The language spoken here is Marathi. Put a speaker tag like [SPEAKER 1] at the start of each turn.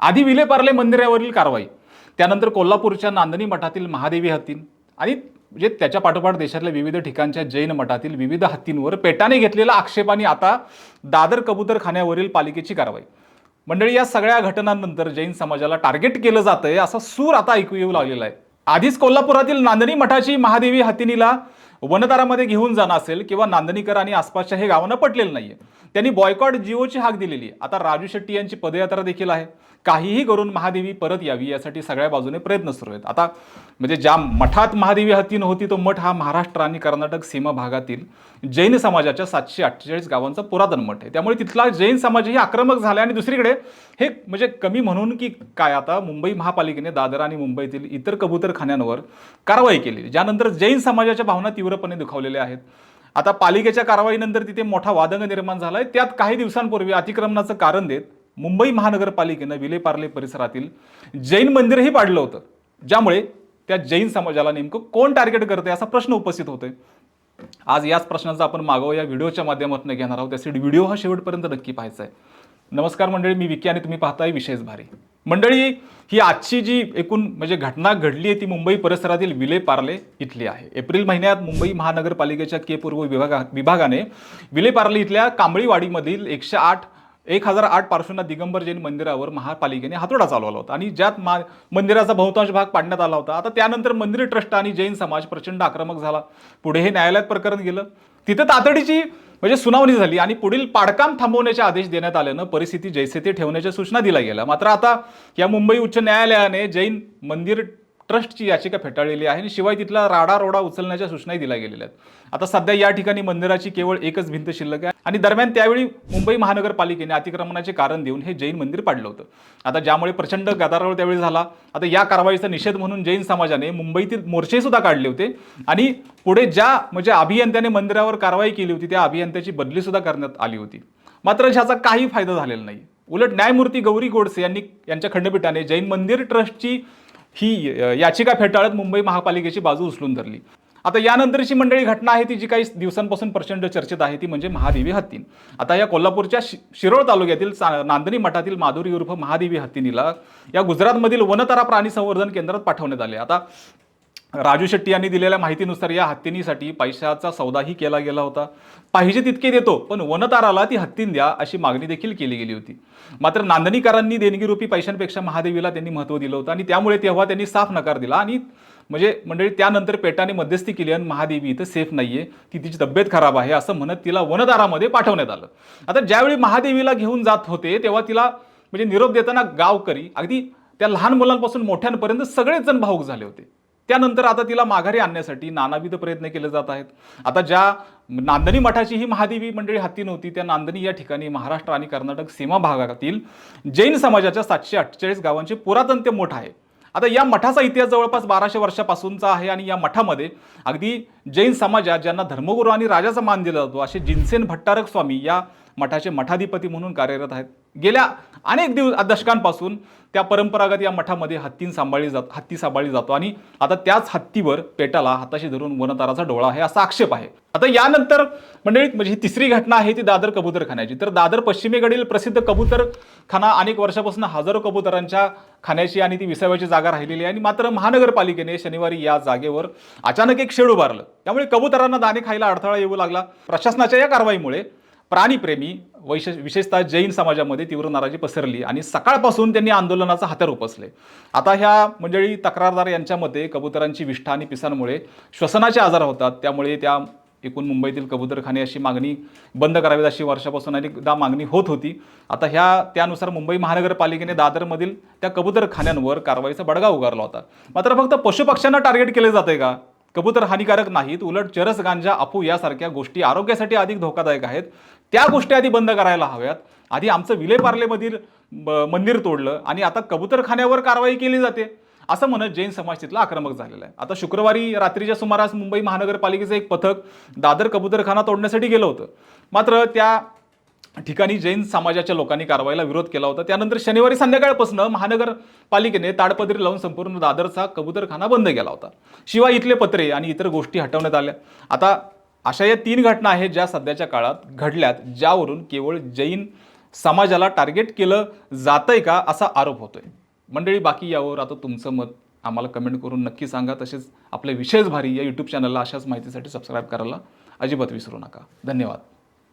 [SPEAKER 1] आधी विलेपार्ले मंदिरावरील कारवाई त्यानंतर कोल्हापूरच्या नांदणी मठातील महादेवी हत्तीन आणि म्हणजे त्याच्या पाठोपाठ देशातल्या विविध ठिकाणच्या जैन मठातील विविध हत्तींवर पेटाने घेतलेला आक्षेप आणि आता दादर कबूतरखान्यावरील पालिकेची कारवाई. मंडळी या सगळ्या घटनांनंतर जैन समाजाला टार्गेट केलं जातंय असा सूर आता ऐकू येऊ लागलेला आहे. आधीच कोल्हापुरातील नांदणी मठाची महादेवी हत्तीनीला वनदारामध्ये घेऊन जाणं असेल किंवा नांदणीकर आणि आसपासच्या हे गावांना पटलेलं नाहीये. त्यांनी बॉयकॉट जिओची हाक दिलेली आहे आता राजू शेट्टी यांची पदयात्रा देखील आहे. काहीही करून महादेवी परत यावी यासाठी सगळ्या बाजूने प्रयत्न सुरू आहेत. आता म्हणजे ज्या मठात महादेवी हत्ती नव्हती तो मठ हा महाराष्ट्र आणि कर्नाटक सीमा भागातील जैन समाजाच्या सातशे अठ्ठेचाळीस गावांचा पुरातन मठ आहे. त्यामुळे तिथला जैन समाजही आक्रमक झाला आणि दुसरीकडे हे म्हणजे कमी म्हणून की काय आता मुंबई महापालिकेने दादर आणि मुंबईतील इतर कबूतरखान्यांवर कारवाई केली ज्यानंतर जैन समाजाच्या भावना तीव्रपणे दुखावलेले आहेत. आता पालिकेच्या कारवाईनंतर तिथे मोठा वादंग निर्माण झालाय. त्यात काही दिवसांपूर्वी अतिक्रमणाचं कारण देत मुंबई महानगरपालिकेनं विलेपार्ले परिसरातील जैन मंदिरही पाडलं होतं. ज्यामुळे त्या जैन समाजाला नेमकं कोण टार्गेट करते असा प्रश्न उपस्थित होतोय. आज याच प्रश्नाचा आपण मागोवा या व्हिडिओच्या माध्यमातून घेणार आहोत. त्यासाठी व्हिडिओ हा शेवटपर्यंत नक्की पाहायचा आहे. नमस्कार मंडळी मी विकी आणि तुम्ही पाहताय विशेष भारी. मंडळी ही आजची जी एकूण म्हणजे घटना घडली आहे ती मुंबई परिसरातील विले पार्ले इथली आहे. एप्रिल महिन्यात मुंबई महानगरपालिकेच्या के पूर्व विभागा विभागाने विले पार्ले इथल्या कांबळीवाडीमधील एकशे आठ एक हजार आठ पार्श्वनाथ दिगंबर जैन मंदिरावर महापालिकेने हातोडा चालवला होता. आणि ज्यात मा मंदिराचा बहुतांश भाग पाडण्यात आला होता. आता त्यानंतर मंदिर ट्रस्ट आणि जैन समाज प्रचंड आक्रमक झाला. पुढे हे न्यायालयात प्रकरण गेलं. तिथं तातडीची म्हणजे सुनावणी झाली आणि पुढील पाडकाम थांबवण्याचे आदेश देण्यात आल्यानं परिस्थिती जैसे ते ठेवण्याच्या सूचना दिल्या गेल्या. मात्र आता या मुंबई उच्च न्यायालयाने जैन मंदिर ट्रस्टची याचिका फेटाळलेली आहे आणि शिवाय तिथला राडा रोडा उचलण्याच्या सूचनाही दिल्या गेलेल्या आहेत. आता सध्या या ठिकाणी मंदिराची केवळ एकच भिंत शिल्लक आहे आणि दरम्यान त्यावेळी मुंबई महानगरपालिकेने अतिक्रमणाचे कारण देऊन हे जैन मंदिर पाडलं होतं. आता ज्यामुळे प्रचंड गदारोळ त्यावेळी झाला. आता या कारवाईचा निषेध म्हणून जैन समाजाने मुंबईतील मोर्चे सुद्धा काढले होते. आणि पुढे ज्या म्हणजे अभियंत्याने मंदिरावर कारवाई केली होती त्या अभियंत्याची बदली सुद्धा करण्यात आली होती. मात्र ह्याचा काही फायदा झालेला नाही. उलट न्यायमूर्ती गौरी गोडसे यांनी यांच्या खंडपीठाने जैन मंदिर ट्रस्टची ही याचिका फेटाळत मुंबई महापालिकेची बाजू उचलून धरली. आता यानंतरची मंडळी घटना आहे ती जी काही दिवसांपासून प्रचंड चर्चेत आहे ती म्हणजे महादेवी हत्तीन. आता या कोल्हापूरच्या शि- शिरोळ तालुक्यातील नांदणी मठातील माधुरी उर्फ महादेवी हत्तीनीला या गुजरातमधील वनतारा प्राणी संवर्धन केंद्रात पाठवण्यात आले. आता राजू शेट्टी यांनी दिलेल्या माहितीनुसार या हत्तीनीसाठी पैशाचा सौदाही केला गेला होता. पाहिजे तितके देतो पण वनताराला ती हत्तीन द्या अशी मागणी देखील केली गेली होती. मात्र नांदणीकरांनी देणगीरूपी पैशांपेक्षा महादेवीला त्यांनी महत्त्व दिलं होतं आणि त्यामुळे तेव्हा त्यांनी साफ नकार दिला आणि म्हणजे मंडळी त्यानंतर पेटाने मध्यस्थी केली आणि महादेवी इथं सेफ नाहीये ती तिची तब्येत खराब आहे असं म्हणत तिला वनदारामध्ये पाठवण्यात आलं. आता ज्यावेळी महादेवीला घेऊन जात होते तेव्हा तिला म्हणजे निरोप देताना गावकरी अगदी त्या लहान मुलांपासून मोठ्यांपर्यंत सगळेच जण भाऊक झाले होते. त्यानंतर आता तिला माघारी आणण्यासाठी नानाविध प्रयत्न केले जात आहेत. आता ज्या नांदणी मठाची ही महादेवी मंडळी हत्ती नव्हती त्या नांदणी या ठिकाणी महाराष्ट्र आणि कर्नाटक सीमा भागातील जैन समाजाच्या सातशे अठ्ठेचाळीस गावांचे पुरातन ते मठ आहे. आता या मठाचा इतिहास जवळपास बाराशे वर्षापासूनचा आहे आणि या मठामध्ये अगदी जैन समाजात ज्यांना धर्मगुरू आणि राजाचा मान दिला जातो असे जिनसेन भट्टारक स्वामी या मठाचे मठाधिपती म्हणून कार्यरत आहेत. गेल्या अनेक दिवस दशकांपासून त्या परंपरागत या मठामध्ये हत्तीं सांभाळली जात हत्ती सांभाळली जातो. आणि आता त्याच हत्तीवर पेटाला हाताशी धरून वनताराचा डोळा आहे असा आक्षेप आहे. आता यानंतर मंडळी म्हणजे ही तिसरी घटना आहे ती दादर कबूतरखान्याची. तर दादर पश्चिमेकडील प्रसिद्ध कबूतरखाना अनेक वर्षापासून हजारो कबुतरांच्या खाण्याची आणि ती विसाव्याची जागा राहिलेली आहे. आणि मात्र महानगरपालिकेने शनिवारी या जागेवर अचानक एक शेड उभारलं. त्यामुळे कबुतरांना दाणे खायला अडथळा येऊ लागला. प्रशासनाच्या या कारवाईमुळे प्राणीप्रेमी वैश विशेषतः जैन समाजामध्ये तीव्र नाराजी पसरली आणि सकाळपासून त्यांनी आंदोलनाचा हातर उपसले आता ह्या मंडळी तक्रारदार यांच्यामध्ये कबुतरांची विष्ठा आणि पिसांमुळे श्वसनाचे आजार होतात. त्यामुळे त्या एकूण मुंबईतील कबुतरखाने अशी मागणी बंद करावी अशी वर्षापासून अनेकदा मागणी होत होती. आता ह्या त्यानुसार मुंबई महानगरपालिकेने दादरमधील त्या कबुतरखान्यांवर कारवाईचा बडगा उगारला होता. मात्र फक्त पशुपक्ष्यांना टार्गेट केले जाते का? कबूतर हानिकारक नाहीत उलट चरस गांजा अफू यासारख्या गोष्टी आरोग्यासाठी अधिक धोकादायक आहेत. त्या गोष्टी आधी बंद करायला हव्यात. आधी आमचं विलेपार्लेमधील ब- मंदिर तोडलं आणि आता कबूतरखान्यावर कारवाई केली जाते. असं म्हणत जैन समाज तिथला आक्रमक झालेला आहे. आता शुक्रवारी रात्रीच्या सुमारास मुंबई महानगरपालिकेचं एक पथक दादर कबूतरखाना तोडण्यासाठी गेलं होतं. मात्र त्या ठिकाणी जैन समाजाच्या लोकांनी कारवाईला विरोध केला होता. त्यानंतर शनिवारी संध्याकाळपासून महानगरपालिकेने ताडपदरी लावून संपूर्ण दादरचा कबूतरखाना बंद केला होता. शिवाय इथले पत्रे आणि इतर गोष्टी हटवण्यात आल्या. आता अशा या तीन घटना आहेत ज्या सध्याच्या काळात घडल्यात ज्यावरून केवळ जैन समाजाला टार्गेट केलं जातंय का असा आरोप होतोय. मंडळी बाकी यावर आता तुमचं मत आम्हाला कमेंट करून नक्की सांगा. तसेच आपल्या विशेष भारी या यूट्यूब चॅनलला अशाच माहितीसाठी सबस्क्राईब करायला अजिबात विसरू नका. धन्यवाद.